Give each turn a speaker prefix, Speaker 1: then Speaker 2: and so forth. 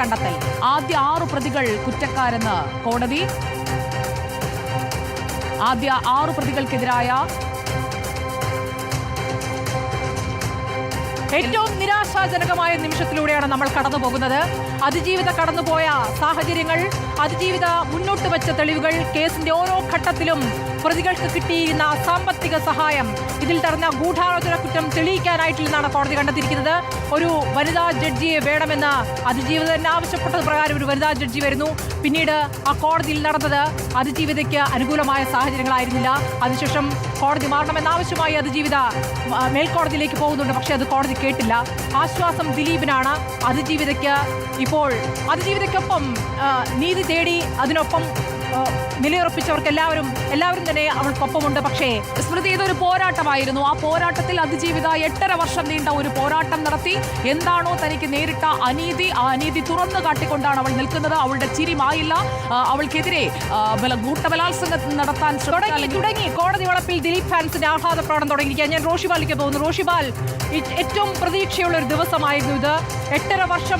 Speaker 1: കണ്ടെത്തൽ. ആദ്യ ആറു പ്രതികൾ കുറ്റക്കാരെന്ന് കോടതി. ആദ്യ ആറു പ്രതികൾക്കെതിരായ ഏറ്റവും നിരാശാജനകമായ നിമിഷത്തിലൂടെയാണ് നമ്മൾ കടന്നു പോകുന്നത് അതിജീവിത കടന്നുപോയ സാഹചര്യങ്ങൾ അതിജീവിത മുന്നോട്ട് വെച്ച തെളിവുകൾ കേസിന്റെ ഓരോ ഘട്ടത്തിലും പ്രതികൾക്ക് കിട്ടിയിരുന്ന സാമ്പത്തിക സഹായം ഇതിൽ തടഞ്ഞ ഗൂഢാലോചന കുറ്റം തെളിയിക്കാനായിട്ടില്ലെന്നാണ് കോടതി കണ്ടെത്തിയിരിക്കുന്നത്. ഒരു വനിതാ ജഡ്ജിയെ വേണമെന്ന് അതിജീവിത തന്നെ ആവശ്യപ്പെട്ടത് പ്രകാരം ഒരു വനിതാ ജഡ്ജി വരുന്നു. പിന്നീട് ആ കോടതിയിൽ നടന്നത് അതിജീവിതയ്ക്ക് അനുകൂലമായ സാഹചര്യങ്ങളായിരുന്നില്ല. അതിനുശേഷം കോടതി മാറണമെന്നാവശ്യമായി അതിജീവിത മേൽക്കോടതിയിലേക്ക് പോകുന്നുണ്ട്. പക്ഷേ അത് കോടതി കേട്ടില്ല. ആശ്വാസം ദിലീപിനാണ് അതിജീവിതയ്ക്ക് ഇപ്പോൾ. അതിജീവിതയ്ക്കൊപ്പം നീതി തേടി അതിനൊപ്പം നിലയുറപ്പിച്ചവർക്ക് എല്ലാവരും എല്ലാവരും തന്നെ അവൾക്കൊപ്പമുണ്ട് പക്ഷേ സ്മൃതി ഇതൊരു പോരാട്ടമായിരുന്നു. ആ പോരാട്ടത്തിൽ അതിജീവിത എട്ടര വർഷം നീണ്ട ഒരു പോരാട്ടം നടത്തി. എന്താണോ തനിക്ക് നേരിട്ട അനീതി ആ അനീതി തുറന്നു കാട്ടിക്കൊണ്ടാണ് അവൾ നിൽക്കുന്നത്. അവളുടെ ചിരി മായില്ല അവൾക്കെതിരെ കൂട്ടബലാത്സംഗം നടത്താൻ തുടങ്ങി തുടങ്ങി. കോടതി വളപ്പിൽ ദിലീപ് ഫാൻസിന്റെ ആഹ്ലാദ പ്രകടനം തുടങ്ങിയിരിക്കുക ഞാൻ റോഷിബാലിലേക്ക് പോകുന്നു. റോഷിബാൽ ഏറ്റവും പ്രതീക്ഷയുള്ള ഒരു ദിവസമായിരുന്നു ഇത്. എട്ടര വർഷം